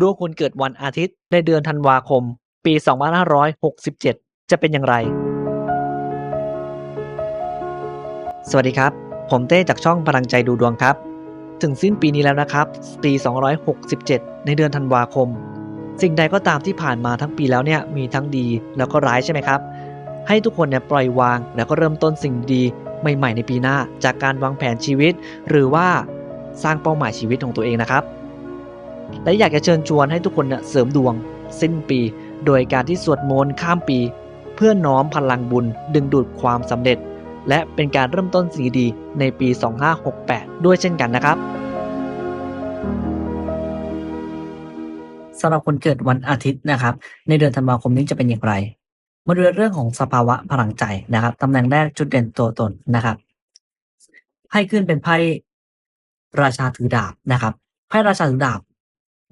ดวงคุณเกิดวันอาทิตย์ในเดือนธันวาคม ปี 2567 จะเป็นอย่างไร สวัสดีครับ ผมเต้จากช่องพลังใจดูดวงครับ ถึงสิ้นปีนี้แล้วนะครับ ปี 267 ในเดือนธันวาคม สิ่งใดก็ตามที่ผ่านมาทั้งปีแล้วเนี่ยมีทั้งดีแล้วก็ร้ายใช่ไหมครับ ให้ทุกคนเนี่ยปล่อยวางแล้วก็เริ่มต้นสิ่งดีใหม่ๆในปีหน้า จากการวางแผนชีวิต หรือว่าสร้างเป้าหมายชีวิตของตัวเองนะครับ และอยากจะเชิญชวนให้ทุกคนเนี่ยเสริมดวง สิ้นปี โดยการที่สวดมนต์ข้ามปี เพื่อน้อมพลังบุญดึงดูดความสำเร็จ และเป็นการเริ่มต้นสิ่งดีในปี 2568 ด้วยเช่นกันนะครับสำหรับคนเกิดวันอาทิตย์นะครับ ในเดือนธันวาคมนี้จะเป็นอย่างไร มาดูเรื่องของสภาวะพลังใจนะครับตำแหน่งแรกจุดเด่นตัวตนนะครับไพ่ขึ้นเป็นไพ่ราชาถือดาบนะครับไพ่ราชาถือดาบ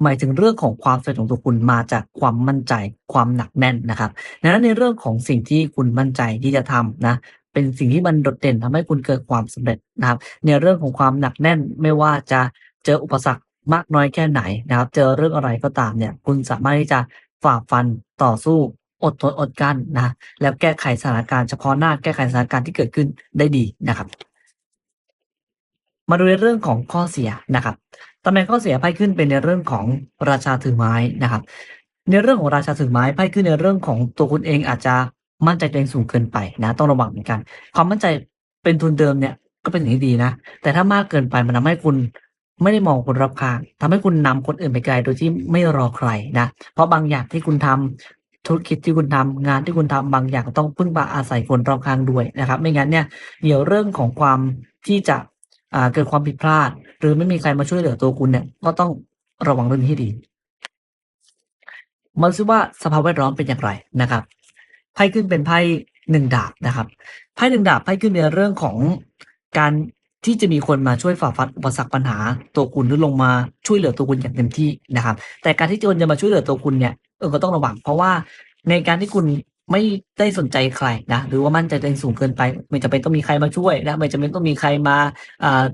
หมายถึงเรื่องของความสำเร็จของตัวคุณมาจากความมั่นใจ ความหนักแน่นนะครับดังนั้นในเรื่องของสิ่งที่คุณมั่นใจที่จะทำนะเป็นสิ่งที่มันโดดเด่นทำให้คุณเกิดความสำเร็จนะครับ ในเรื่องของความหนักแน่นไม่ว่าจะเจออุปสรรคมากน้อยแค่ไหนนะครับ เจอเรื่องอะไรก็ตามเนี่ย คุณสามารถที่จะฝ่าฟันต่อสู้อดทนอดกลั้นนะแล้วแก้ไขสถานการณ์เฉพาะหน้าแก้ไขสถานการณ์ที่เกิดขึ้นได้ดีนะครับ มาดูในเรื่องของข้อเสียนะครับตำแหน่งข้อเสียไพ่ขึ้นเป็นในเรื่องของราชาถือไม้นะครับ ในเรื่องของราชาถือไม้ไพ่ขึ้นในเรื่องของตัวคุณเองอาจจะมั่นใจตัวเองสูงเกินไปนะต้องระวังเหมือนกัน ความมั่นใจเป็นทุนเดิมเนี่ยก็เป็นสิ่งที่ดีนะ แต่ถ้ามากเกินไปมันทำให้คุณไม่ได้มองคนรอบข้างทำให้คุณนำคนอื่นไปไกลโดยที่ไม่รอใครนะ เพราะบางอย่างที่คุณทำธุรกิจที่คุณทำงานที่คุณทำบางอย่างต้องพึ่งพาอาศัยคนรอบข้างด้วยนะครับ ไม่งั้นเนี่ยเดี๋ยวเรื่องของความที่จะ อ่าเกิดความผิดพลาด หรือไม่มีใครมาช่วยเหลือตัวคุณเนี่ย ก็ต้องระวังเรื่องนี้ให้ดีมาดูซิว่าสภาพแวดล้อมเป็นอย่างไรนะครับไพ่ขึ้นเป็นไพ่หนึ่งดาบนะครับไพ่หนึ่งดาบไพ่ขึ้นในเรื่องของการที่จะมีคนมาช่วยฝ่าฟันอุปสรรคปัญหาตัวคุณหรือลงมาช่วยเหลือตัวคุณอย่างเต็มที่นะครับ แต่การที่โจรจะมาช่วยเหลือตัวคุณเนี่ยเออก็ต้องระวัง เพราะว่าในการที่คุณ ไม่ได้สนใจใครนะ หรือว่ามั่นใจตัวเองสูงเกินไป ไม่จำเป็นต้องมีใครมาช่วยนะ ไม่จำเป็นต้องมีใครมาอ่า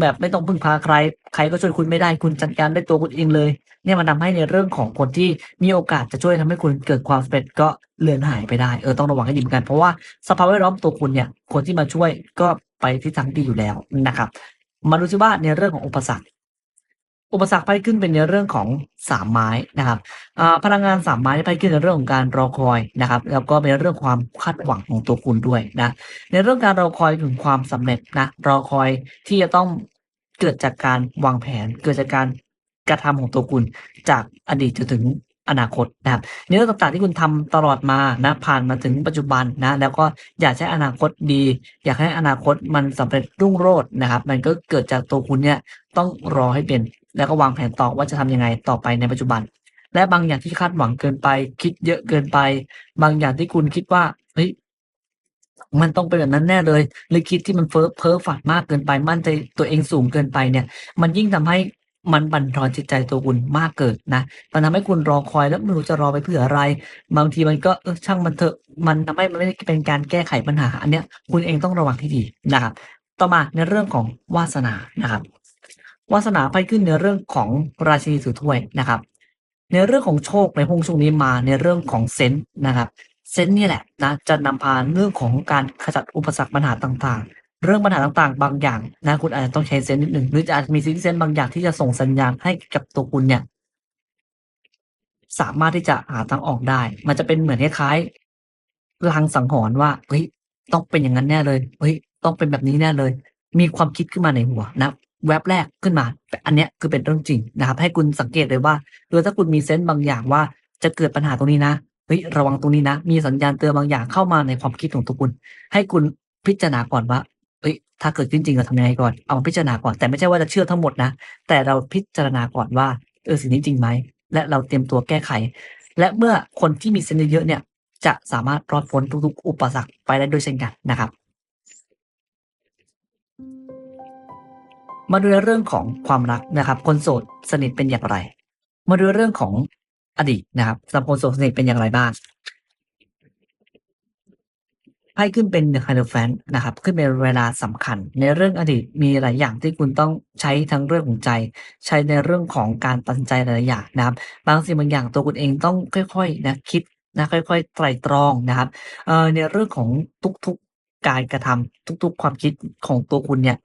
แบบไม่ต้องพึ่งพาใคร ใครก็ช่วยคุณไม่ได้คุณจัดการได้ตัวคุณเองเลย เนี่ยมันทาให้ในเรื่องของคนที่มีโอกาสจะช่วยทำให้คุณเกิดความสำเร็จก็เลือนหายไปได้เออต้องระวังให้ดีเหมือนกันเพราะว่าสภาพแวดล้อมตัวคุณเนี่ย คนที่มาช่วยก็ไปที่ทางดีอยู่แล้วนะครับ มาดูซิว่าในเรื่องของอุปสรรค อุปสรรคไปขึ้นเป็นในเรื่องของสามไม้นะครับพลังงานสามไม้ไปขึ้นในเรื่องของการรอคอยนะครับ แล้วก็เป็นเรื่องความคาดหวังของตัวคุณด้วยนะในเรื่องการรอคอยถึงความสำเร็จนะรอคอยที่จะต้องเกิดจากการวางแผน เกิดจากการกระทำของตัวคุณจากอดีตจนถึงอนาคตนะครับในเรื่องต่างๆที่คุณทำตลอดมานะผ่านมาถึงปัจจุบันนะแล้วก็อยากใช้อนาคตดี อยากให้อนาคตมันสำเร็จรุ่งโรจน์นะครับ มันก็เกิดจากตัวคุณเนี่ยต้องรอให้เป็น แล้วก็วางแผนต่อว่าจะทำยังไงต่อไปในปัจจุบัน และบางอย่างที่คาดหวังเกินไป คิดเยอะเกินไป บางอย่างที่คุณคิดว่าเฮ้ยมันต้องเป็นแบบนั้นแน่เลยหรือคิดที่มันเฟ้อเพ้อฝันมากเกินไป มั่นใจตัวเองสูงเกินไปเนี่ย มันยิ่งทำให้มันบั่นทอนจิตใจตัวคุณมากเกินนะ มันทำให้คุณรอคอยแล้วไม่รู้จะรอไปเพื่ออะไร บางทีมันก็เออช่างมันเถอะ มันทำให้มันไม่ได้เป็นการแก้ไขปัญหา อันเนี้ยคุณเองต้องระวังให้ดีนะครับ ต่อมาในเรื่องของวาสนานะครับ วาสนาไปขึ้นในเรื่องของราชินีถือถ้วยนะครับ ในเรื่องของโชคในพงช่วงนี้มาในเรื่องของเซนต์นะครับเซนต์นี่แหละนะจะนำพาเรื่องของการขจัดอุปสรรคปัญหาต่างๆ เรื่องปัญหาต่างๆ บางอย่างนะคุณอาจจะต้องใช้เซนต์นิดหนึ่งหรืออาจจะมีซิกเซนต์บางอย่างที่จะส่งสัญญาณให้กับตัวคุณเนี่ยสามารถที่จะหาทางออกได้ มันจะเป็นเหมือนคล้ายๆลางสังหรณ์ว่าเฮ้ยต้องเป็นอย่างนั้นแน่เลยเฮ้ยต้องเป็นแบบนี้แน่เลย มีความคิดขึ้นมาในหัวนะ แวบแรกขึ้นมา แต่อันเนี้ยคือเป็นเรื่องจริงนะครับ ให้คุณสังเกตเลยว่าหรือถ้าคุณมีเซนต์บางอย่างว่าจะเกิดปัญหาตรงนี้นะเฮ้ยระวังตรงนี้นะ มีสัญญาณเตือนบางอย่างเข้ามาในความคิดของตัวคุณ ให้คุณพิจารณาก่อนว่าเอ้ยถ้าเกิดขึ้นจริงเราทำยังไงก่อน เอามาพิจารณาก่อน แต่ไม่ใช่ว่าจะเชื่อทั้งหมดนะ แต่เราพิจารณาก่อนว่าเออสิ่งนี้จริงไหม และเราเตรียมตัวแก้ไข และเมื่อคนที่มีเซนต์เยอะเนี่ย จะสามารถรอดพ้นทุกๆ อุปสรรคไปได้ด้วยเช่นกันนะครับ มาดูเรื่องของความรักนะครับ คนโสดสนิทเป็นอย่างไร มาดูเรื่องของอดีตนะครับสำหรับคนโสดสนิทเป็นอย่างไรบ้างไพ่ขึ้นเป็น The Hierophant นะครับ ขึ้นเป็นเวลาสำคัญ ในเรื่องอดีตมีหลายอย่างที่คุณต้องใช้ทั้งเรื่องของใจ ใช้ในเรื่องของการตัดสินใจหลายอย่างนะครับ บางสิ่งบางอย่างตัวคุณเองต้องค่อยๆนะคิดนะค่อยๆไตรตรองนะครับเอ่อในเรื่องของทุกๆการกระทำทุก ๆ ความคิดของตัวคุณเนี่ย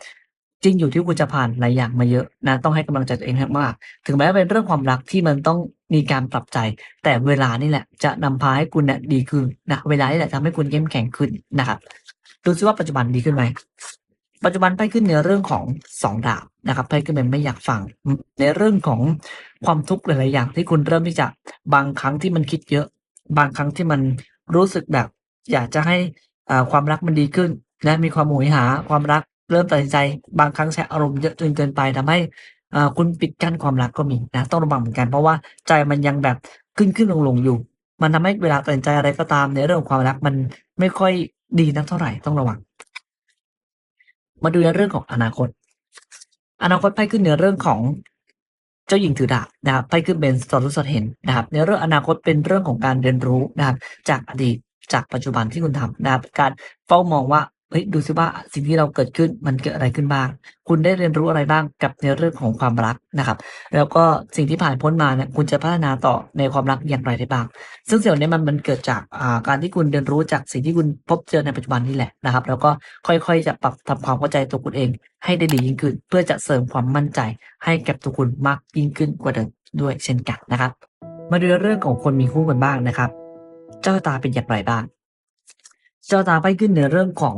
จริงอยู่ที่คุณจะผ่านหลายอย่างมาเยอะนะต้องให้กำลังใจตัวเองมากถึงแม้เป็นเรื่องความรักที่มันต้องมีการปรับใจ แต่เวลานี่แหละจะนำพาให้คุณเนี่ยดีขึ้นนะเวลานี่แหละทำให้คุณเข้มแข็งขึ้นนะครับดูซิว่าปัจจุบันดีขึ้นไหมปัจจุบันไพ่ขึ้นในเรื่องของสองดาบนะครับไพ่ขึ้นเป็นไม่อยากฟัง ในเรื่องของความทุกข์หลายๆอย่างที่คุณเริ่มที่จะบางครั้งที่มันคิดเยอะ บางครั้งที่มันรู้สึกแบบ อยากจะให้อาความรักมันดีขึ้น และมีความโหยหาความรัก เริ่มตัดสินใจบางครั้งใช้อารมณ์เยอะจนเกินไปทำให้คุณปิดกั้นความรักก็มีนะต้องระวังเหมือนกันเพราะว่าใจมันยังแบบขึ้นขึ้นลงลงอยู่ มันทำให้เวลาตัดสินใจอะไรก็ตามในเรื่องของความรักมันไม่ค่อยดีนักเท่าไหร่ต้องระวัง มาดูในเรื่องของอนาคต อนาคตไพ่ขึ้นในเรื่องของเจ้าหญิงถือดาบนะครับไพ่ขึ้นเป็นสอดรู้สอดเห็นนะครับ ในเรื่องอนาคตเป็นเรื่องของการเรียนรู้นะครับ จากอดีตจากปัจจุบันที่คุณทำนะครับ การเฝ้ามองว่า เฮ้ยดูซิว่าสิ่งที่เราเกิดขึ้นมันเกิดอะไรขึ้นบ้าง คุณได้เรียนรู้อะไรบ้างกับในเรื่องของความรักนะครับ แล้วก็สิ่งที่ผ่านพ้นมาเนี่ยคุณจะพัฒนาต่อในความรักอย่างไรได้บ้าง ซึ่งสิ่งเหล่านี้มันมันเกิดจากการที่คุณเรียนรู้จากสิ่งที่คุณพบเจอในปัจจุบันนี่แหละนะครับ แล้วก็ค่อยๆ จะปรับทำความเข้าใจตัวคุณเอง ให้ได้ดียิ่งขึ้น เพื่อจะเสริมความมั่นใจให้กับตัวคุณมากยิ่งขึ้นกว่าเดิมด้วยเช่นกันนะครับ มาดูเรื่องของคนมีคู่กันบ้างนะครับ เจ้าตาเป็นอย่างไรบ้าง เจ้าตาไปขึ้นในเรื่องของ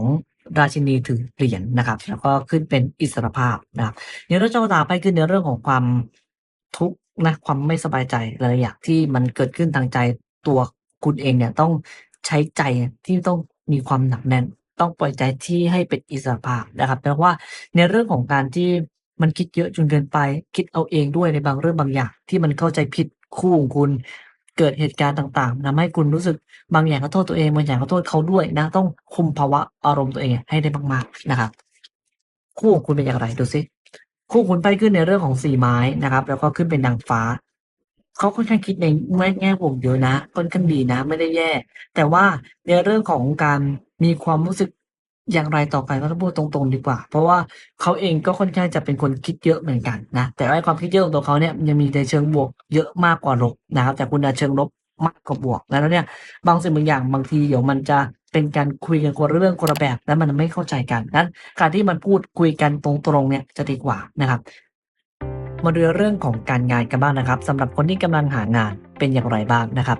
ราชินีถือเหรียญนะครับ แล้วก็ขึ้นเป็นอิสรภาพนะครับในเรื่องเจ้าตาไปขึ้นในเรื่องของความทุกข์นะความไม่สบายใจหลายอย่างที่มันเกิดขึ้นทางใจตัวคุณเองเนี่ยต้องใช้ใจที่ต้องมีความหนักแน่น ต้องปล่อยใจที่ให้เป็นอิสรภาพนะครับแปลว่าในเรื่องของการที่มันคิดเยอะจนเกินไป คิดเอาเองด้วยในบางเรื่องบางอย่าง ที่มันเข้าใจผิดคู่ของคุณ เกิดเหตุการณ์ต่างๆทำให้คุณรู้สึกบางอย่างก็โทษตัวเองบางอย่างก็โทษเขาด้วยนะ ต้องคุมภาวะอารมณ์ตัวเองให้ได้มากๆนะครับ คู่ของคุณเป็นอย่างไรดูซิคู่คุณไปขึ้นในเรื่องของสี่ไม้นะครับ แล้วก็ขึ้นเป็นนางฟ้าเขาค่อนข้างคิดในแง่บวกเยอะนะค่อนข้างดีนะ ไม่ได้แย่ แต่ว่าในเรื่องของการมีความรู้สึก อย่างไรต่อกันก็ต้องพูดตรงๆดีกว่า เพราะว่าเขาเองก็ค่อนข้างจะเป็นคนคิดเยอะเหมือนกันนะ แต่ว่าความคิดเยอะของตัวเขาเนี่ยยังมีในเชิงบวกเยอะมากกว่าลบนะครับ แต่คุณในเชิงลบมากกว่าบวก แล้วเนี่ยบางสิ่งบางอย่างบางทีเดี๋ยวมันจะเป็นการคุยกันคนละเรื่องคนละแบบแล้วมันไม่เข้าใจกันนั้นการที่มันพูดคุยกันตรงๆเนี่ยจะดีกว่านะครับ มาดูเรื่องของการงานกันบ้างนะครับสำหรับคนที่กำลังหางานเป็นอย่างไรบ้างนะครับ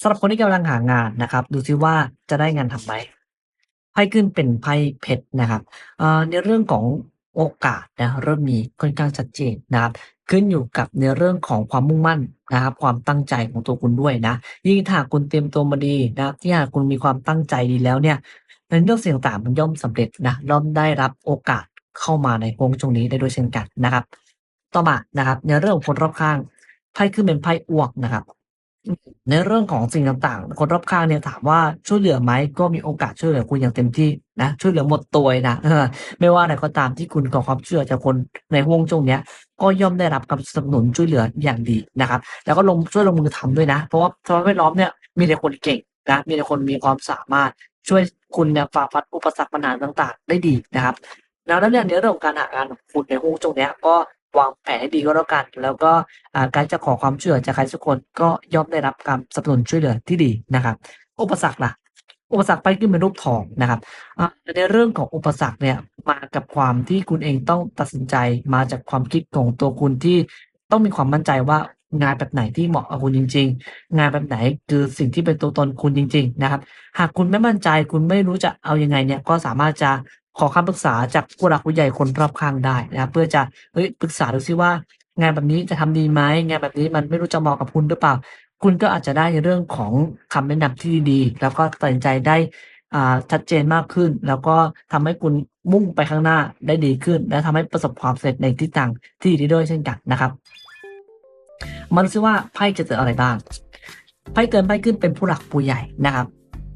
สำหรับคนที่กำลังหางานนะครับ ดูซิว่าจะได้งานทำไหมไพ่ขึ้นเป็นไพ่เพชรนะครับในเรื่องของโอกาสนะเริ่มมีค่อนข้างชัดเจนนะครับ ขึ้นอยู่กับในเรื่องของความมุ่งมั่นนะครับ ความตั้งใจของตัวคุณด้วยนะ ยิ่งถ้าคุณเตรียมตัวมาดีนะที่หากคุณมีความตั้งใจดีแล้วเนี่ยในเรื่องสิ่งต่างๆมันย่อมสำเร็จนะย่อมได้รับโอกาสเข้ามาในวงช่วงนี้ได้ด้วยเช่นกันนะครับ ต่อมานะครับ ในเรื่องของคนรอบข้างไพ่ขึ้นเป็นไพ่อ้วกนะครับ ในเรื่องของสิ่งต่างๆ คนรอบข้างเนี่ยถามว่าช่วยเหลือไหมก็มีโอกาสช่วยเหลือคุณอย่างเต็มที่นะช่วยเหลือหมดตัวนะไม่ว่าอะไรก็ตามที่คุณขอความช่วยเหลือจากคนในห่วงช่วงเนี้ยก็ย่อมได้รับการสนับสนุนช่วยเหลืออย่างดีนะครับ แล้วก็ลงช่วยลงมือทำด้วยนะ เพราะว่าสภาพแวดล้อมเนี่ยมีแต่คนเก่งนะมีแต่คนมีความสามารถช่วยคุณเนี่ยฝ่าฟันอุปสรรคปัญหาต่าง ๆ ได้ดีนะครับ แล้วเนี่ยในเรื่องของการหางานของคุณในห่วงช่วงเนี้ยก็ วางแผนให้ดีก็แล้วกัน แล้วก็การจะขอความช่วยเหลือจากใครสักคนก็ย่อมได้รับการสนับสนุนช่วยเหลือที่ดีนะครับ อุปสรรคล่ะ อุปสรรคไปขึ้นเป็นรูปทองนะครับในเรื่องของอุปสรรคเนี่ยมากับความที่คุณเองต้องตัดสินใจมาจากความคิดของตัวคุณที่ต้องมีความมั่นใจว่างานแบบไหนที่เหมาะกับคุณจริง ๆ งานแบบไหนคือสิ่งที่เป็นตัวตนคุณจริง ๆ นะครับ หากคุณไม่มั่นใจคุณไม่รู้จะเอายังไงเนี่ยก็สามารถจะ ขอคำปรึกษาจากผู้หลักผู้ใหญ่คนรอบข้างได้นะครับเพื่อจะเฮ้ยปรึกษาดูซิว่า งานแบบนี้จะทำดีไหมงานแบบนี้มันไม่รู้จะเหมาะกับคุณหรือเปล่า คุณก็อาจจะได้ในเรื่องของคำแนะนำที่ดีๆแล้วก็ตัดสินใจได้อ่าชัดเจนมากขึ้น แล้วก็ทำให้คุณมุ่งไปข้างหน้าได้ดีขึ้น และทำให้ประสบความสำเร็จในทิศทางที่ดีด้วยเช่นกันนะครับมาดูซิว่าไพ่จะเจออะไรบ้างไพ่เกินไพ่ขึ้นเป็นผู้หลักผู้ใหญ่นะครับ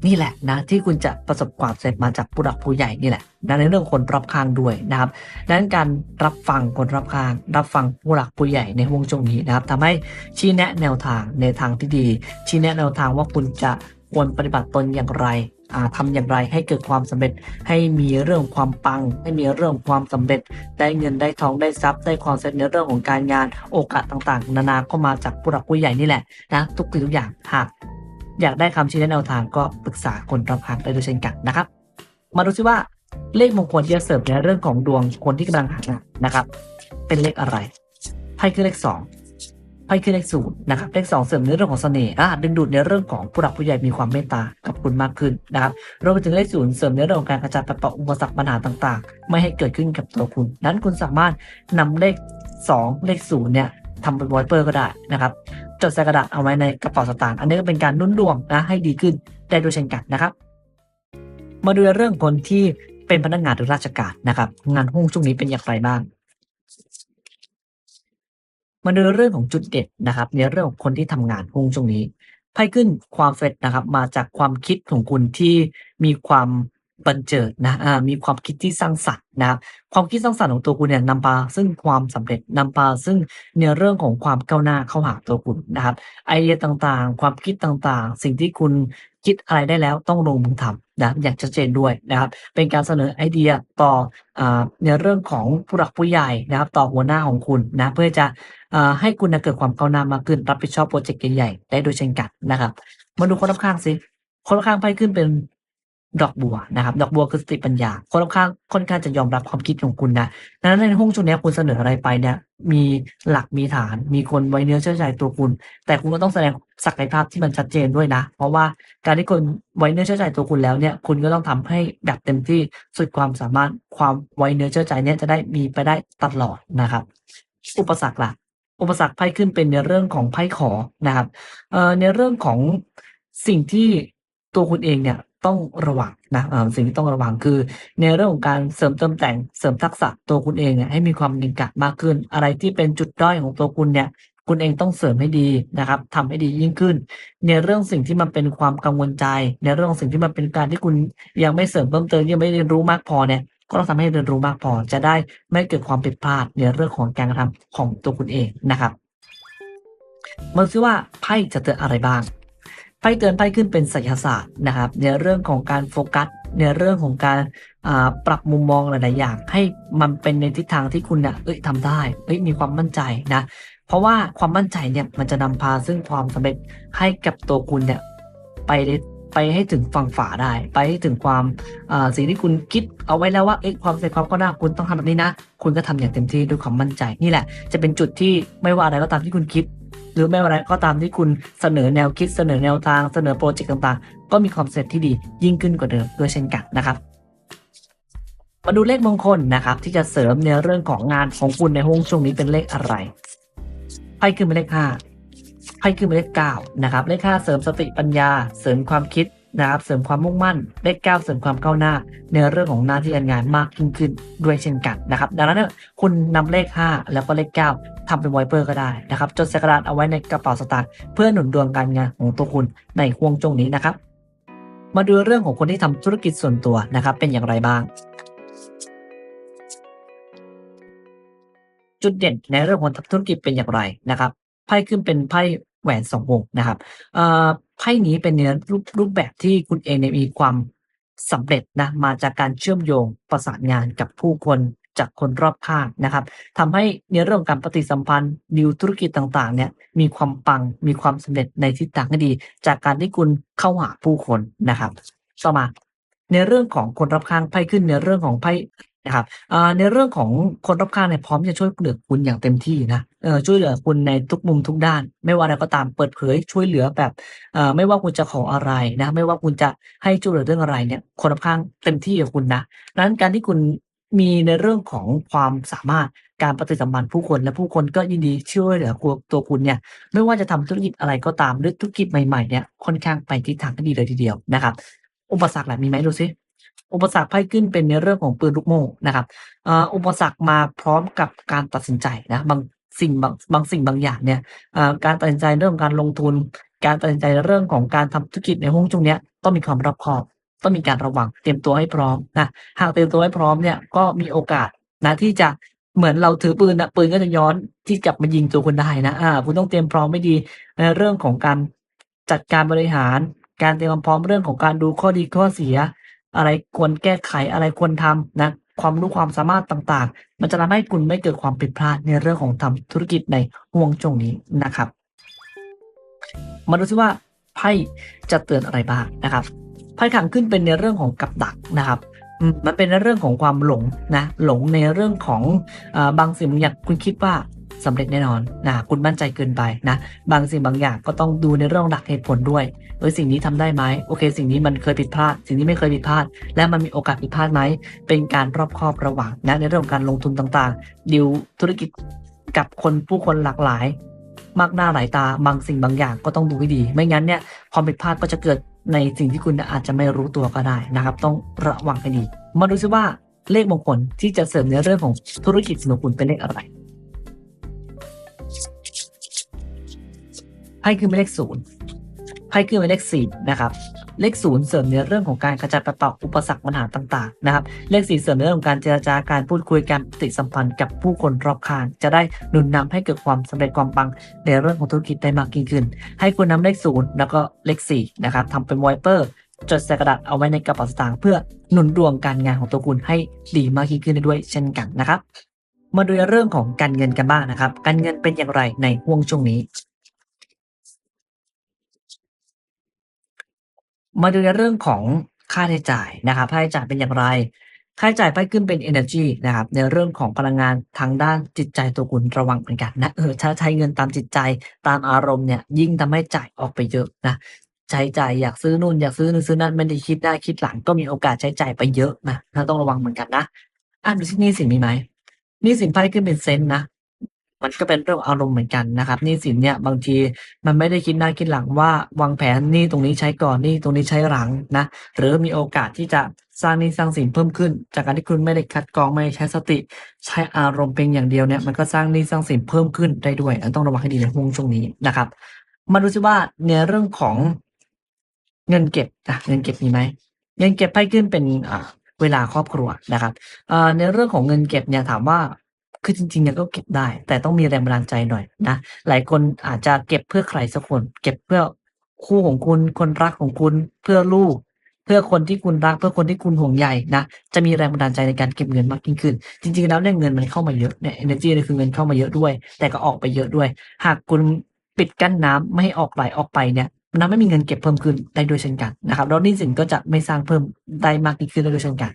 นี่แหละนะที่คุณจะประสบความสำเร็จมาจากผู้หลักผู้ใหญ่นี่แหละนะในเรื่องคนรอบข้างด้วยนะครับดังนั้นการรับฟังคนรอบข้าง รับฟังผู้หลักผู้ใหญ่ในวงช่วงนี้นะครับทำให้ชี้แนะแนวทางในทางที่ดี ชี้แนะแนวทางว่าคุณจะควรปฏิบัติตนอย่างไรอ่าทำอย่างไรให้เกิดความสำเร็จให้มีเรื่องความปัง ให้มีเรื่องความสำเร็จ ได้เงินได้ทองได้ทรัพย์ ได้ความสำเร็จในเรื่องของการงานโอกาสต่างๆ นานาก็มาจากผู้หลักผู้ใหญ่นี่แหละนะทุกสิ่งทุกอย่างหาก อยากได้คำชี้แนะแนวทางก็ปรึกษาคนรอบข้างได้ด้วยเช่นกันนะครับ มาดูซิว่าเลขมงคลที่จะเสริมในเรื่องของดวงคนที่กำลังหางานนะครับ เป็นเลขอะไรไพ่คือเลขสองไพ่คือเลขศูนย์นะครับเลขสองเสริมในเรื่องของเสน่ห์ดึงดูดในเรื่องของผู้หลักผู้ใหญ่มีความเมตตากับคุณมากขึ้นนะครับรวมไปถึงเลขศูนย์เสริมในเรื่องของการกระจายปัดเป่าอุปสรรคปัญหาต่าง ๆ ไม่ให้เกิดขึ้นกับตัวคุณ นั้นคุณสามารถนำเลขสองเลขศูนย์เนี่ยทำเป็นวอลเปอร์ก็ได้นะครับ จดใส่กระดาษเอาไว้ในกระเป๋าสตางค์อันนี้ก็เป็นการนุ่นดวงนะให้ดีขึ้นได้ด้วยเช่นกันนะครับ มาดูเรื่องคนที่เป็นพนักงานหรือราชการนะครับ งานหุ้งช่วงนี้เป็นอย่างไรบ้างมาดูเรื่องของจุดเด่นนะครับ ในเรื่องของคนที่ทำงานหุ้งช่วงนี้ไพ่ขึ้นความเฟดนะครับ มาจากความคิดของคุณที่มีความ บันเจิดนะอ่ามีความคิดที่สร้างสรรค์นะครับความคิดสร้างสรรค์ของตัวคุณเนี่ยนำพาซึ่งความสำเร็จนำพาซึ่งในเรื่องของความก้าวหน้าเข้าหาตัวคุณนะครับ ไอเดียต่างๆ ความคิดต่างๆ สิ่งที่คุณคิดอะไรได้แล้วต้องลงมือทำนะอย่างชัดเจนด้วยนะครับ เป็นการเสนอไอเดียต่ออาในเรื่องของผู้หลักผู้ใหญ่นะครับ ต่อหัวหน้าของคุณนะเพื่อจะอ่าให้คุณนะเกิดความก้าวหน้ามากขึ้นรับผิดชอบโปรเจกต์ใหญ่ๆได้โดยเช่นกันนะครับ มาดูคนรอบข้างสิคนรอบข้างไพ่ขึ้นเป็น ดอกบัวนะครับดอกบัวคือสติปัญญาคนรอบข้างค่อนข้างจะยอมรับความคิดของคุณนะดังนั้นในห้องช่วงนี้คุณเสนออะไรไปเนี่ยมีหลักมีฐาน มีคนไว้เนื้อเชื่อใจตัวคุณ แต่คุณก็ต้องแสดงศักยภาพที่มันชัดเจนด้วยนะ เพราะว่าการที่คนไว้เนื้อเชื่อใจตัวคุณแล้วเนี่ยคุณก็ต้องทำให้แบบเต็มที่สุดความสามารถความไว้เนื้อเชื่อใจเนี่ยจะได้มีไปได้ตลอดนะครับอุปสรรคล่ะอุปสรรคไพ่ขึ้นเป็นในเรื่องของไพ่ขอนะครับเอ่อในเรื่องของสิ่งที่ตัวคุณเองเนี่ย ต้องระวังนะสิ่งที่ต้องระวังคือ ในเรื่องของการเสริมเติมแต่งเสริมทักษะตัวคุณเองเนี่ยให้มีความเก่งกาจมากขึ้น อะไรที่เป็นจุดด้อยของตัวคุณเนี่ยคุณเองต้องเสริมให้ดีนะครับทำให้ดียิ่งขึ้น ในเรื่องสิ่งที่มันเป็นความกังวลใจ ในเรื่องสิ่งที่มันเป็นการที่คุณยังไม่เสริมเพิ่มเติมยังไม่เรียนรู้มากพอเนี่ยก็ต้องทำให้เรียนรู้มากพอ จะได้ไม่เกิดความผิดพลาดในเรื่องของการกระทำของตัวคุณเองนะครับมาดูซิว่าไพ่จะเตือนอะไรบ้าง ไพ่เตือนไพ่ขึ้นเป็นไสยศาสตร์นะครับ ในเรื่องของการโฟกัส ในเรื่องของการปรับมุมมองหลาย ๆ อย่าง ให้มันเป็นในทิศทางที่คุณเนี่ยเอ้ยทำได้เอ้ยมีความมั่นใจนะ เพราะว่าความมั่นใจเนี่ยมันจะนำพาซึ่งความสำเร็จให้กับตัวคุณเนี่ยไปได้ไปให้ถึงฝั่งฝาได้ ไปให้ถึงความสิ่งที่คุณคิดเอาไว้แล้วว่าเอ้ยความสำเร็จความก้าวหน้าคุณต้องทำแบบนี้นะ คุณก็ทำอย่างเต็มที่ด้วยความมั่นใจนี่แหละ จะเป็นจุดที่ไม่ว่าอะไรก็ตามที่คุณคิด หรือไม่ว่าอะไรก็ตามที่คุณเสนอแนวคิดเสนอแนวทางเสนอโปรเจกต์ต่างๆ ก็มีความสำเร็จที่ดียิ่งขึ้นกว่าเดิมด้วยเช่นกันนะครับ มาดูเลขมงคลนะครับ ที่จะเสริมในเรื่องของงานของคุณในห้องช่วงนี้เป็นเลขอะไรไพ่คือเป็นเลขห้าไพ่คือเป็นเลขเก้านะครับ เลขห้าเสริมสติปัญญา เสริมความคิด นะครับเสริมความมุ่งมั่นเลขเก้าเสริมความก้าวหน้า ในเรื่องของหน้าที่การงานมากยิ่งขึ้นด้วยเช่นกันนะครับ ดังนั้นเนี่ยคุณนำเลข 5 แล้วก็เลข 9ทำเป็นไวเปอร์ก็ได้นะครับ จดสกระดเอาไว้ในกระเป๋าสตางค์เพื่อหนุนดวงการงานของตัวคุณในห่วงจงนี้นะครับ มาดูเรื่องของคนที่ทำธุรกิจส่วนตัวนะครับ เป็นอย่างไรบ้างจุดเด่นในเรื่องของทำธุรกิจเป็นอย่างไรนะครับไพ่ขึ้นเป็นไพ่แหวนสองวงนะครับเอ่อ ไพ่นี้เป็นในรูปรูปแบบที่คุณเองเนี่ยมีความสำเร็จนะมาจากการเชื่อมโยงประสานงานกับผู้คนจากคนรอบข้างนะครับทำให้ในเรื่องการปฏิสัมพันธ์ดีลธุรกิจต่างๆเนี่ยมีความปังมีความสำเร็จในทิศทางที่ดี จากการที่คุณเข้าหาผู้คนนะครับต่อมาในเรื่องของคนรอบข้างไพ่ขึ้นในเรื่องของไพ่ นะครับในเรื่องของคนรอบข้างเนี่ยพร้อมจะช่วยเหลือคุณอย่างเต็มที่นะช่วยเหลือคุณในทุกมุมทุกด้าน ไม่ว่าอะไรก็ตามเปิดเผยช่วยเหลือแบบไม่ว่าคุณจะขออะไรนะ ไม่ว่าคุณจะให้ช่วยเหลือเรื่องอะไรเนี่ย คนรอบข้างเต็มที่กับคุณนะดังนั้นการที่คุณมีในเรื่องของความสามารถการปฏิสัมพันธ์ผู้คนและผู้คนก็ยินดีช่วยเหลือตัวคุณเนี่ย ไม่ว่าจะทำธุรกิจอะไรก็ตามหรือธุรกิจใหม่ๆเนี่ยค่อนข้างไปทิศทางที่ดีเลยทีเดียวนะครับ อุปสรรคแหละมีไหมดูซิ อุปสรรคไพ่ขึ้นเป็นในเรื่องของปืนลูกโม่นะครับอุปสรรคมาพร้อมกับการตัดสินใจนะบางสิ่งบางบางสิ่งบางอย่างเนี่ยการตัดสินใจเรื่องการลงทุน การตัดสินใจเรื่องของการทำธุรกิจในห่วงช่วงเนี้ยต้องมีความรอบคอบต้องมีการระวังเตรียมตัวให้พร้อมนะหากเตรียมตัวให้พร้อมเนี่ยก็มีโอกาสนะที่จะเหมือนเราถือปืนนะปืนก็จะย้อนที่กลับมายิงตัวคุณได้นะอ่าคุณต้องเตรียมพร้อมไม่ดีในเรื่องของการจัดการบริหาร การเตรียมความพร้อมเรื่องของการดูข้อดีข้อเสีย อะไรควรแก้ไขอะไรควรทำนะความรู้ความสามารถต่างๆ มันจะทำให้คุณไม่เกิดความผิดพลาดในเรื่องของทำธุรกิจในห่วงช่วงนี้นะครับ มาดูซิว่าไพ่จะเตือนอะไรบ้างนะครับไพ่ขังขึ้นเป็นในเรื่องของกับดักนะครับมันเป็นในเรื่องของความหลงนะหลงในเรื่องของอบางสิ่งบางอย่างคุณคิดว่า สำเร็จแน่นอนนะคุณมั่นใจเกินไปนะบางสิ่งบางอย่างก็ต้องดูในเรื่องหลักเหตุผลด้วยเออสิ่งนี้ทำได้ไหมโอเค สิ่งนี้มันเคยผิดพลาด สิ่งนี้ไม่เคยผิดพลาด และมันมีโอกาสผิดพลาดไหมเป็นการรอบคอบระหว่างนะในเรื่องของการลงทุนต่างๆดิวธุรกิจกับคนผู้คนหลากหลาย มากหน้าหลายตาบางสิ่งบางอย่างก็ต้องดูให้ดี ไม่งั้นเนี่ยความผิดพลาดก็จะเกิดในสิ่งที่คุณอาจจะไม่รู้ตัวก็ได้นะครับ ต้องระวังให้ดี มาดูซิว่าเลขมงคลที่จะเสริมในเรื่องของธุรกิจของคุณเป็นเลขอะไร ไพ่คือเป็นเลขศูนย์ไพ่คือเป็นเลขสี่นะครับ เลขศูนย์เสริมในเรื่องของการกระจายประตอบอุปสรรคปัญหาต่างๆ นะครับ เลขสี่เสริมในเรื่องของการเจรจาการพูดคุยการปฏิสัมพันธ์กับผู้คนรอบข้าง จะได้หนุนนำให้เกิดความสำเร็จความปังในเรื่องของธุรกิจได้มากยิ่งขึ้น ให้คุณนำเลขศูนย์แล้วก็เลขสี่นะครับทำเป็นไวเปอร์จดใส่กระดาษเอาไว้ในกระเป๋าสตางค์เพื่อหนุนดวงการงานของตัวคุณให้ดีมากยิ่งขึ้นด้ด้วยเช่นกันนะครับ มาดูเรื่องของการเงินกันบ้างนะครับ การเงินเป็นอย่างไรในห่วงช่วงนี้ มาดูในเรื่องของค่าใช้จ่ายนะครับค่าใช้จ่ายเป็นอย่างไร ค่าใช้จ่ายไปขึ้นเป็น energy นะครับ ในเรื่องของพลังงานทางด้านจิตใจตัวคุณระวังเหมือนกันนะเออถ้าใช้เงินตามจิตใจตามอารมณ์เนี่ยยิ่งทำให้จ่ายออกไปเยอะนะใช้จ่ายอยากซื้อนู่นอยากซื้อนี่นซื้อนั่นไม่ได้คิดได้คิดหลังก็มีโอกาสใช้จ่ายไปเยอะนะต้องระวังเหมือนกันนะอ่านดูที่นี่สินมีไหมนี่สินไพ่ขึ้นเป็นเซนนะ มันก็เป็นเรื่องอารมณ์เหมือนกันนะครับหนี่สินเนี่ยบางทีมันไม่ได้คิดหน้าคิดหลังว่าวางแผนหนี่ตรงนี้ใช้ก่อนหนี่ตรงนี้ใช้หลังนะหรือมีโอกาสที่จะสร้างหนี้สร้างสินเพิ่มขึ้น จากการที่คุณไม่ได้คัดกรองไม่ได้ใช้สติ ใช้อารมณ์เพียงอย่างเดียวเนี่ยมันก็สร้างหนี้สร้างสินเพิ่มขึ้นได้ด้วยต้องระวังให้ดีในห่วงช่วงนี้นะครับ มาดูซิว่าในเรื่องของเงินเก็บอะเงินเก็บมีไหมเงินเก็บไพ่ขึ้นเป็นเวลาครอบครัวนะครับในเรื่องของเงินเก็บเนี่ยถามว่า คือจริงๆเนี่ยก็เก็บได้ แต่ต้องมีแรงบันดาลใจหน่อยนะ หลายคนอาจจะเก็บเพื่อใครสักคน เก็บเพื่อคู่ของคุณ คนรักของคุณ เพื่อลูก เพื่อคนที่คุณรัก เพื่อคนที่คุณห่วงใยนะ จะมีแรงบันดาลใจในการเก็บเงินมากยิ่งขึ้น จริง ๆ แล้วเนี่ยเงินมันเข้ามาเยอะเนี่ย energy เนี่ยคือเงินเข้ามาเยอะด้วย แต่ก็ออกไปเยอะด้วย หากคุณปิดกั้นน้ำไม่ให้ออกไหลออกไปเนี่ยมันทำให้มีเงินเก็บเพิ่มขึ้นได้ด้วยเช่นกันนะครับแล้วนี้สินก็จะไม่สร้างเพิ่มได้มากยิ่งขึ้นได้ด้วยเช่นกัน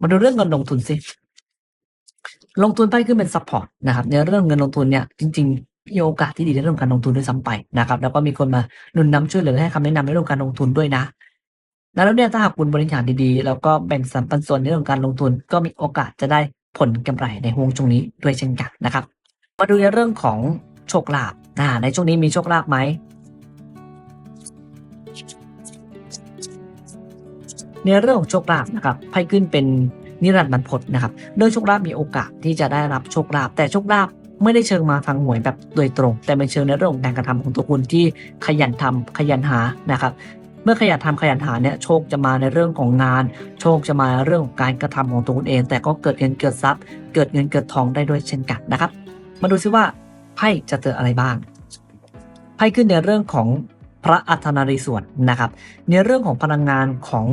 มาดูเรื่องเงินลงทุนสิ ลงทุนไพ่ขึ้นเป็นซัพพอร์ตนะครับในเรื่องเงินลงทุนเนี่ยจริงๆมีโอกาสที่ดีในเรื่องการลงทุนด้วยซ้ำไปนะครับแล้วก็มีคนมาหนุนนำช่วยเหลือให้คำแนะนำในเรื่องการลงทุนด้วยนะแล้วเนี่ยถ้าหากคุณบริหารดีๆ แล้วก็แบ่งสรรปันส่วนในเรื่องการลงทุน ก็มีโอกาสจะได้ผลกำไรในห่วงช่วงนี้ด้วยเช่นกันนะครับ มาดูในเรื่องของโชคลาภอ่าในช่วงนี้มีโชคลาภไหมในเรื่องของโชคลาภนะครับไพ่ขึ้นเป็น นิรันดร์บรรพตนะครับเรื่องโชคลาภมีโอกาสที่จะได้รับโชคลาภแต่โชคลาภไม่ได้เชิงมาทางหวยแบบโดยตรง แต่เป็นเชิงในเรื่องของการกระทำของตัวคุณที่ขยันทำขยันหานะครับเมื่อขยันทำขยันหาเนี่ยโชคจะมาในเรื่องของงาน โชคจะมาในเรื่องของการกระทำของตัวคุณเอง แต่ก็เกิดเงินเกิดทรัพย์ เกิดเงินเกิดทองได้ด้วยเช่นกันนะครับ มาดูซิว่าไพ่จะเจออะไรบ้างไพ่ขึ้นในเรื่องของพระอัธนารีส่วนนะครับในเรื่องของพลังงานของ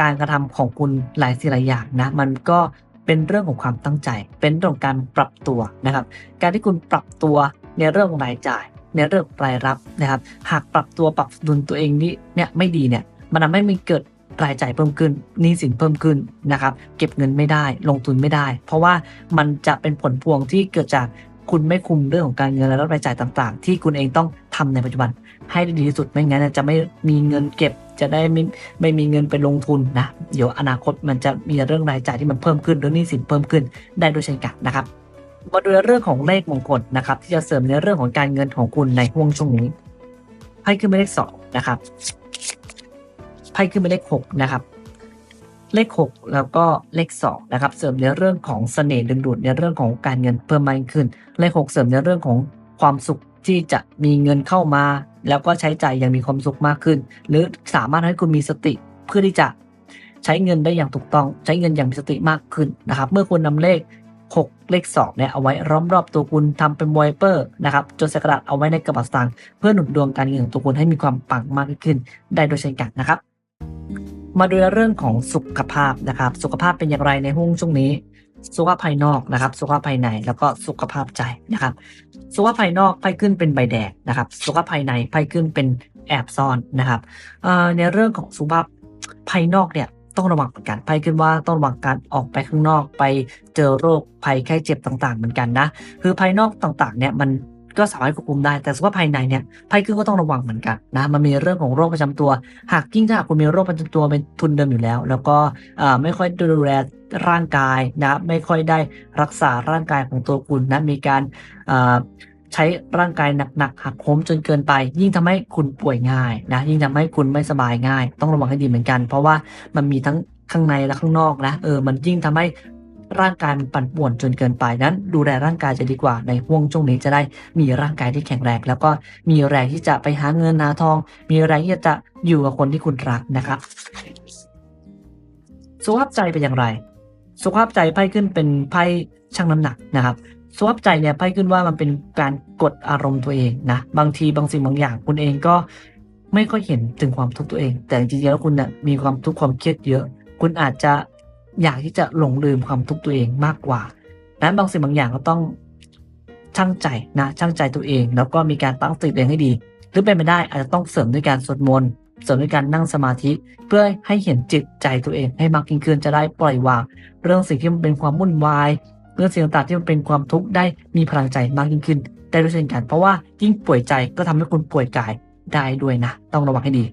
การกระทำของคุณหลายสิ่งหลายอย่างนะมันก็เป็นเรื่องของความตั้งใจ เป็นเรื่องของการปรับตัวนะครับ การที่คุณปรับตัวในเรื่องของรายจ่าย ในเรื่องรายรับนะครับ หากปรับตัวปรับดุลตัวเองนี่เนี่ยไม่ดีเนี่ยมันทำให้มีเกิดรายจ่ายเพิ่มขึ้นหนี้สินเพิ่มขึ้นนะครับ เก็บเงินไม่ได้ ลงทุนไม่ได้ เพราะว่ามันจะเป็นผลพวงที่เกิดจากคุณไม่คุมเรื่องของการเงินและรายจ่ายต่าง ๆ ที่คุณเองต้องทำในปัจจุบัน ให้ดีที่สุดไม่งั้นจะไม่มีเงินเก็บ จะได้ไม่ไม่มีเงินไปลงทุนนะเดี๋ยวอนาคตมันจะมีเรื่องรายจ่ายที่มันเพิ่มขึ้นหรือหนี้สินเพิ่มขึ้นได้ด้วยเช่นกันนะครับมาดูเรื่องของเลขมงคลนะครับ ที่จะเสริมในเรื่องของการเงินของคุณในห่วงช่วงนี้ไพ่ขึ้นเป็นเลขสองนะครับไพ่ขึ้นเป็นเลขหกนะครับเลข 6 แล้วก็เลข2นะครับเสริมในเรื่องของเสน่ห์ดึงดูดในเรื่องของการเงินเพิ่มมากขึ้น เลข 6 เสริมในเรื่องของความสุข ที่จะมีเงินเข้ามา แล้วก็ใช้ใจ่ายอย่างมีความสุขมากขึ้น หรือสามารถให้คุณมีสติเพื่อที่จะใช้เงินได้อย่างถูกต้อง ใช้เงินอย่างมีสติมากขึ้นนะครับ เมื่อคุณนำเลข 6 เลข2เนี่ยเอาไว้ล้อมรอบตัวคุณทำเป็นไวเปอร์นะครับจดใส่กระดาษเอาไว้ในกระเป๋าสตางค์เพื่อหนุนดวงการเงินของตัวคุณให้มีความปังมากขึ้น ได้โดยเช่นกันนะครับ มาดูเรื่องของสุขภาพนะครับ สุขภาพเป็นอย่างไรในห้วงช่วงนี้ สุขภาพภายนอกนะครับ สุขภาพภายในแล้วก็สุขภาพใจนะครับ สุขภาพภายนอกไพ่ขึ้นเป็นใบแดงนะครับ สุขภาพภายในไพ่ขึ้นเป็นแอบซ่อนนะครับในเรื่องของสุขภาพภายนอกเนี่ยต้องระวังเหมือนกันไพ่ขึ้นว่าต้องระวังการออกไปข้างนอกไปเจอโรคภัยไข้เจ็บต่าง ๆ เหมือนกันนะ คือภายนอกต่างๆ เนี่ยมัน ก็สามารถควบคุมได้ แต่สุขภาพภายในเนี่ยไพ่ขึ้นก็ต้องระวังเหมือนกันนะมันมีเรื่องของโรคประจำตัว หากยิ่งถ้าคุณมีโรคประจำตัวเป็นทุนเดิมอยู่แล้ว แล้วก็ไม่ค่อยดูแลร่างกายนะไม่ค่อยได้รักษาร่างกายของตัวคุณนะมีการใช้ร่างกายหนักๆหักโหมจนเกินไป ยิ่งทำให้คุณป่วยง่ายนะยิ่งทำให้คุณไม่สบายง่าย ต้องระวังให้ดีเหมือนกัน เพราะว่ามันมีทั้งข้างในและข้างนอกนะเออมันยิ่งทำให้ ร่างกายมันปั่นป่วนจนเกินไปนั้น ดูแลร่างกายจะดีกว่าในห่วงช่วงนี้จะได้มีร่างกายที่แข็งแรง แล้วก็มีแรงที่จะไปหาเงินหาทอง มีแรงที่จะอยู่กับคนที่คุณรักนะครับสุขภาพใจเป็นอย่างไร สุขภาพใจไพ่ขึ้นเป็นไพ่ชั่งน้ำหนักนะครับสุขภาพใจเนี่ยไพ่ขึ้นว่ามันเป็นการกดอารมณ์ตัวเองนะบางทีบางสิ่งบางอย่างคุณเองก็ไม่ค่อยเห็นถึงความทุกข์ตัวเอง แต่จริงๆแล้วคุณเนี่ยมีความทุกข์ความเครียดเยอะ คุณอาจจะ อยากที่จะหลงลืมความทุกข์ตัวเองมากกว่านั้นบางสิ่งบางอย่างก็ต้องช่างใจนะช่างใจตัวเอง แล้วก็มีการตั้งสติตัวเองให้ดี หรือเป็นไปได้อาจจะต้องเสริมด้วยการสวดมนต์เสริมด้วยการนั่งสมาธิเพื่อให้เห็นจิตใจตัวเองให้มากยิ่งขึ้นจะได้ปล่อยวาง เรื่องสิ่งที่มันเป็นความวุ่นวายเรื่องสิ่งต่างๆที่มันเป็นความทุกข์ได้มีพลังใจมากยิ่งขึ้นได้ด้วยเช่นกัน เพราะว่ายิ่งป่วยใจก็ทำให้คุณป่วยกายได้ด้วยนะ ต้องระวังให้ดี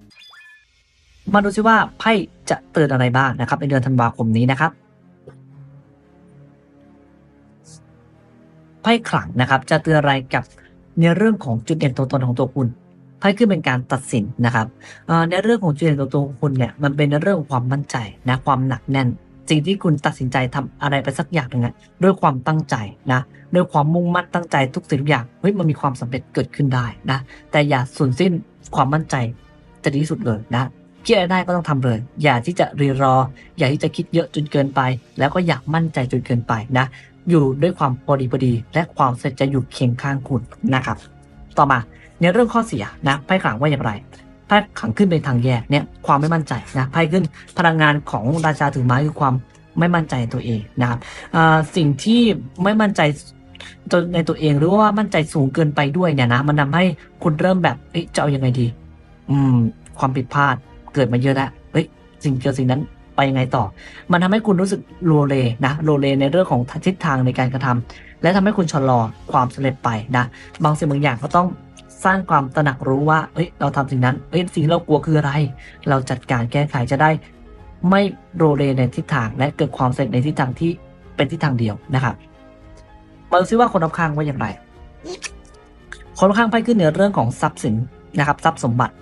มาดูซิว่าไพ่จะเตือนอะไรบ้างนะครับ ในเดือนธันวาคมนี้นะครับไพ่ขลังนะครับ จะเตือนอะไรกับในเรื่องของจุดเด่นตัวตนของตัวคุณไพ่ขึ้นเป็นการตัดสินนะครับในเรื่องของจุดเด่นตัวตนของคุณเนี่ยมันเป็นในเรื่องของความมั่นใจนะความหนักแน่น สิ่งที่คุณตัดสินใจทำอะไรไปสักอย่างหนึ่งด้วยความตั้งใจนะด้วยความมุ่งมั่นตั้งใจทุกสิ่งทุกอย่างเฮ้ยมันมีความสำเร็จเกิดขึ้นได้นะแต่อย่าสูญสิ้นความมั่นใจจะดีที่สุดเลยนะ คิดอะไรได้ก็ต้องทำเลย อย่าที่จะรีรอ อย่าที่จะคิดเยอะจนเกินไป แล้วก็อยากมั่นใจจนเกินไปนะ อยู่ด้วยความพอดีพอดี และความเสร็จจะอยู่เคียงข้างคุณนะครับ ต่อมาในเรื่องข้อเสียนะไพ่ขลังว่าอย่างไรไพ่ขลังขึ้นเป็นทางแยกเนี่ยความไม่มั่นใจนะไพ่ขึ้นพลังงานของราชาถือไม้คือความไม่มั่นใจตัวเองนะครับสิ่งที่ไม่มั่นใจในตัวเองหรือว่ามั่นใจสูงเกินไปด้วยเนี่ยนะมันทำให้คุณเริ่มแบบจะเอายังไงดี อืม ความผิดพลาด เกิดมาเยอะแล้วเฮ้ยสิ่งเจอสิ่งนั้นไปยังไงต่อ มันทำให้คุณรู้สึกโลเลนะโลเลในเรื่องของทิศทางในการกระทำและทำให้คุณชะลอความสำเร็จไปนะบางสิ่งบางอย่างก็ต้องสร้างความตระหนักรู้ว่าเอ้ยเราทำสิ่งนั้นเอ้ยสิ่งที่เรากลัวคืออะไร เราจัดการแก้ไขจะได้ ไม่โรเลในทิศทาง และเกิดความสำเร็จในทิศทางที่เป็นทิศทางเดียวนะครับมาดูซิว่าคนรอบข้างว่าอย่างไรคนรอบข้างไพ่ขึ้นในเรื่องของทรัพย์สินนะครับทรัพย์สมบัติ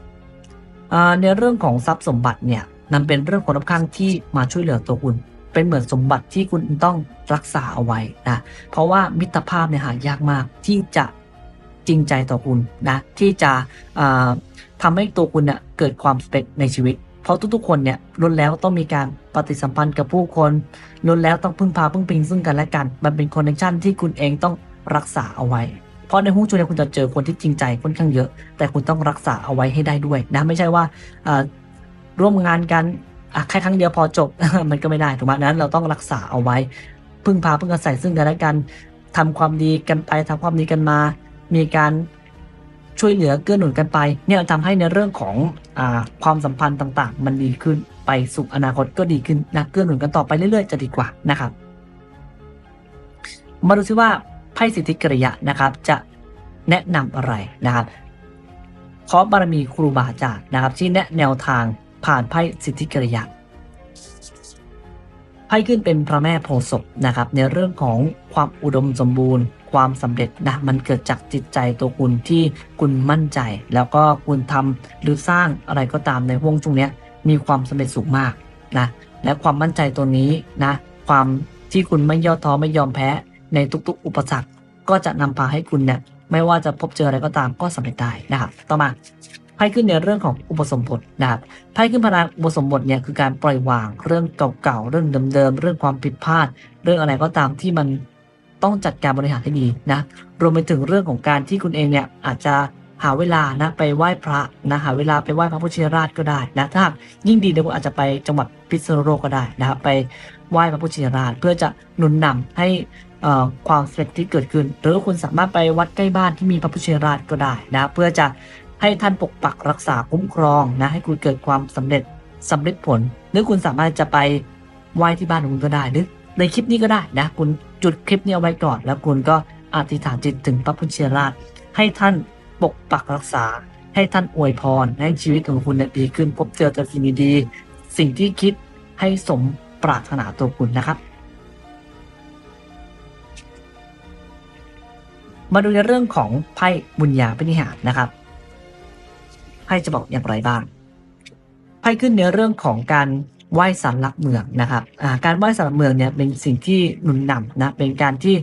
ในเรื่องของทรัพย์สมบัติเนี่ยนั่นเป็นเรื่องคนรอบข้างที่มาช่วยเหลือตัวคุณ เป็นเหมือนสมบัติที่คุณต้องรักษาเอาไว้นะเพราะว่ามิตรภาพเนี่ยหายากมากที่จะจริงใจต่อคุณนะที่จะอ่าทำให้ตัวคุณเนี่ยเกิดความสำเร็จในชีวิต เพราะทุกๆ คนเนี่ยล้วนแล้วต้องมีการปฏิสัมพันธ์กับผู้คนล้วนแล้วต้องพึ่งพาพึ่งพิงซึ่งกันและกัน มันเป็นคอนเนคชั่นที่คุณเองต้องรักษาเอาไว้ เพราะในหุ้นจุนเนี่ยคุณจะเจอคนที่จริงใจค่อนข้างเยอะ แต่คุณต้องรักษาเอาไว้ให้ได้ด้วยนะไม่ใช่ว่าร่วมงานกันแค่ครั้งเดียวพอจบมันก็ไม่ได้ถูกไหมนั้นเราต้องรักษาเอาไว้ พึ่งพาพึ่งอาศัยซึ่งกันและกันทำความดีกันไปทำความดีกันมา มีการช่วยเหลือเกื้อหนุนกันไป เนี่ยทำให้ในเรื่องของอความสัมพันธ์ต่าง ๆ มันดีขึ้นไปสู่อนาคตก็ดีขึ้นนะเกื้อหนุนกันต่อไปเรื่อยๆจะดีกว่านะครับ มาดูซิว่า ไพ่สิทธิกริยะนะครับ จะแนะนำอะไรนะครับขอบารมีครูบาอาจารย์นะครับ ที่แนะแนวทางผ่านไพ่สิทธิกริยะไพ่ขึ้นเป็นพระแม่โพศพนะครับ ในเรื่องของความอุดมสมบูรณ์ ความสำเร็จนะมันเกิดจากจิตใจตัวคุณที่คุณมั่นใจ แล้วก็คุณทำหรือสร้างอะไรก็ตามในห่วงช่วงนี้มีความสำเร็จสูงมากนะและความมั่นใจตัวนี้นะ ความที่คุณไม่ย่อท้อไม่ยอมแพ้ ในทุกๆ อุปสรรคก็จะนำพาให้คุณเนี่ยไม่ว่าจะพบเจออะไรก็ตามก็สำเร็จได้นะครับ ต่อมาไพ่ขึ้นในเรื่องของอุปสมบทนะครับไพ่ขึ้นพลังอุปสมบทเนี่ยคือการปล่อยวางเรื่องเก่าๆเรื่องเดิมๆเรื่องความผิดพลาด เรื่องอะไรก็ตามที่มันต้องจัดการบริหารให้ดีนะรวมไปถึงเรื่องของการที่คุณเองเนี่ยอาจจะหาเวลานะไปไหว้พระนะหาเวลาไปไหว้พระพุทธชินราชก็ได้นะถ้ายิ่งดีเดี๋ยวคุณอาจจะไปจังหวัดพิษณุโลกก็ได้นะครับไปไหว้พระพุทธชินราชเพื่อจะหนุนนำให้ ความสำเร็จที่เกิดขึ้น หรือคุณสามารถไปวัดใกล้บ้านที่มีพระพุทธชินราชก็ได้นะ เพื่อจะให้ท่านปกปักรักษาคุ้มครองนะให้คุณเกิดความสำเร็จสำเร็จผล หรือคุณสามารถจะไปไหว้ที่บ้านของคุณก็ได้หรือในคลิปนี้ก็ได้นะ คุณจุดคลิปนี้เอาไว้ก่อน แล้วคุณก็อธิษฐานจิตถึงพระพุทธชินราช ให้ท่านปกปักรักษา ให้ท่านอวยพร ให้ชีวิตของคุณดีขึ้น พบเจอแต่สิ่งดีๆสิ่งที่คิดให้สมปรารถนาตัวคุณนะครับ มาดูในเรื่องของไพ่บุญญาพินิหารนะครับไพ่จะบอกอย่างไรบ้างไพ่ขึ้นในเรื่องของการไหว้สารหลักเมืองนะครับการไหว้สารหลักเมืองเนี่ยเป็นสิ่งที่หนุนนำนะเป็นการที่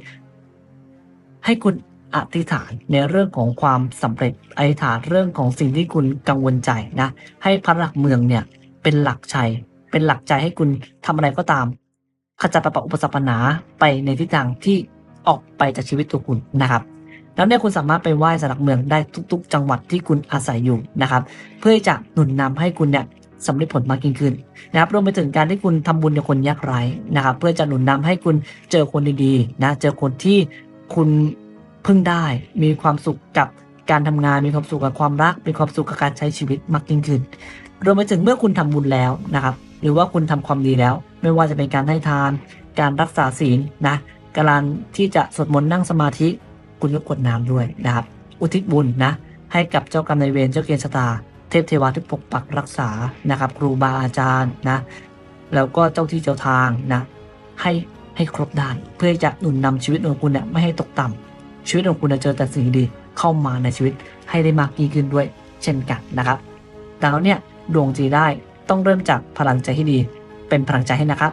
ให้คุณอธิษฐานในเรื่องของความสำเร็จอธิษฐานเรื่องของสิ่งที่คุณกังวลใจนะให้พระหลักเมืองเนี่ยเป็นหลักชัยเป็นหลักใจให้คุณทำอะไรก็ตามขจัดปัดเป่าอุปสรรคปัญหาไปในทิศทางที่ออกไปจากชีวิตตัวคุณนะครับ แล้วเนี่ยคุณสามารถไปไหว้สารหลักเมืองได้ทุก ๆ จังหวัดที่คุณอาศัยอยู่นะครับ เพื่อจะหนุนนำให้คุณเนี่ยสำเร็จผลมากยิ่งขึ้นนะครับรวมไปถึงการที่คุณทำบุญกับคนยากไร้นะครับ เพื่อจะหนุนนำให้คุณเจอคนดีๆนะเจอคนที่คุณพึ่งได้มีความสุขกับการทำงานมีความสุขกับความรัก มีความสุขกับการใช้ชีวิตมากยิ่งขึ้น รวมไปถึงเมื่อคุณทำบุญแล้วนะครับ หรือว่าคุณทำความดีแล้ว ไม่ว่าจะเป็นการให้ทาน การรักษาศีลนะการที่จะสวดมนต์นั่งสมาธิ คุณก็กดน้ำด้วยนะครับ อุทิศบุญนะ ให้กับเจ้ากรรมนายเวรเจ้าเกณฑ์ชะตา เทพเทวาที่ปกปักรักษานะครับ ครูบาอาจารย์นะ แล้วก็เจ้าที่เจ้าทางนะ ให้ให้ครบด้านเพื่อจะหนุนนำชีวิตของคุณเนี่ยไม่ให้ตกต่ำชีวิตของคุณจะเจอแต่สิ่งดีเข้ามาในชีวิตให้ได้มากยิ่งขึ้นด้วยเช่นกันนะครับดังนั้นเนี่ยดวงจีได้ต้องเริ่มจากพลังใจที่ดี เป็นพลังใจให้นะครับ